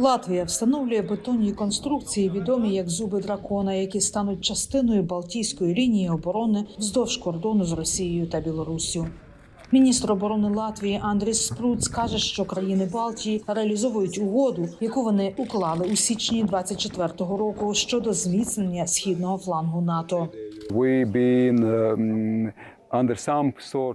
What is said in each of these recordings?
Латвія встановлює бетонні конструкції, відомі як зуби дракона, які стануть частиною Балтійської лінії оборони вздовж кордону з Росією та Білоруссю. Міністр оборони Латвії Андріс Спруц каже, що країни Балтії реалізовують угоду, яку вони уклали у січні 24-го року щодо зміцнення східного флангу НАТО.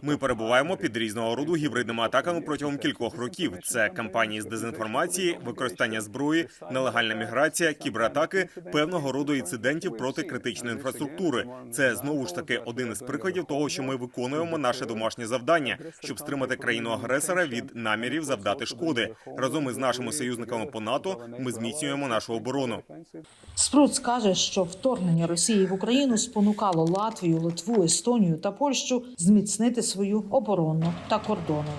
Ми перебуваємо під різного роду гібридними атаками протягом кількох років. Це кампанії з дезінформації, використання зброї, нелегальна міграція, кібератаки, певного роду інцидентів проти критичної інфраструктури. Це знову ж таки один із прикладів того, що ми виконуємо наше домашнє завдання, щоб стримати країну агресора від намірів завдати шкоди. Разом із нашими союзниками по НАТО ми зміцнюємо нашу оборону. Спруц каже, що вторгнення Росії в Україну спонукало Латвію, Литву, Естонію та Польщу зміцнити свою оборону та кордони.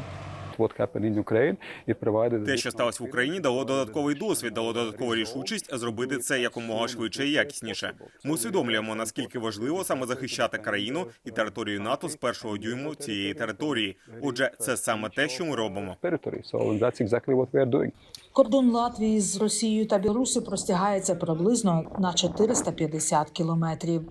Те, що сталося в Україні, дало додатковий досвід, дало додаткову рішучість зробити це якомога швидше і якісніше. Ми усвідомлюємо наскільки важливо саме захищати країну і територію НАТО з першого дюйму цієї території. Отже, це саме те, що ми робимо. Кордон Латвії з Росією та Білорусі простягається приблизно на 450 кілометрів.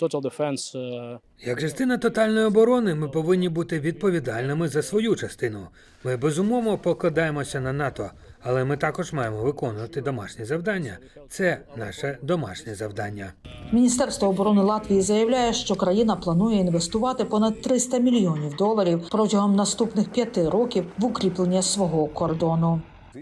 Uh, Як частина тотальної оборони, ми повинні бути відповідальними за свою частину. Ми безумовно покладаємося на НАТО, але ми також маємо виконувати домашні завдання. Це наше домашнє завдання. Міністерство оборони Латвії заявляє, що країна планує інвестувати понад 300 мільйонів доларів протягом наступних п'яти років в укріплення свого кордону.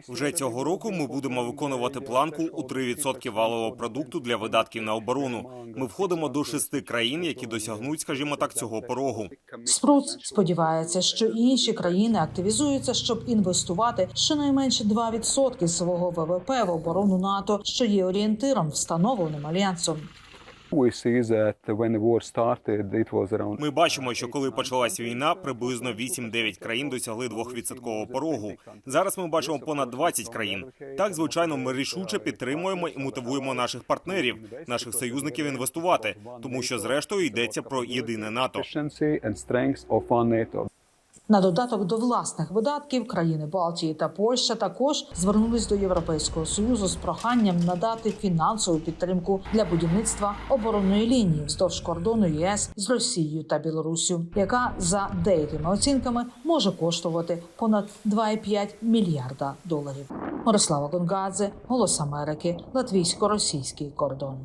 Вже цього року ми будемо виконувати планку у 3% валового продукту для видатків на оборону. Ми входимо до шести країн, які досягнуть, скажімо так, цього порогу. Спруц сподівається, що і інші країни активізуються, щоб інвестувати щонайменше 2% свого ВВП в оборону НАТО, що є орієнтиром, встановленим альянсом. Ми бачимо, що коли почалась війна, приблизно 8-9 країн досягли 2% порогу. Зараз ми бачимо понад 20 країн. Так, звичайно, ми рішуче підтримуємо і мотивуємо наших партнерів, наших союзників інвестувати, тому що зрештою йдеться про єдине НАТО. На додаток до власних видатків країни Балтії та Польща також звернулись до Європейського союзу з проханням надати фінансову підтримку для будівництва оборонної лінії вздовж кордону ЄС з Росією та Білоруссю, яка за деякими оцінками може коштувати понад 2,5 мільярда доларів. Мирослава Гонгадзе, Голос Америки, Латвійсько-російський кордон.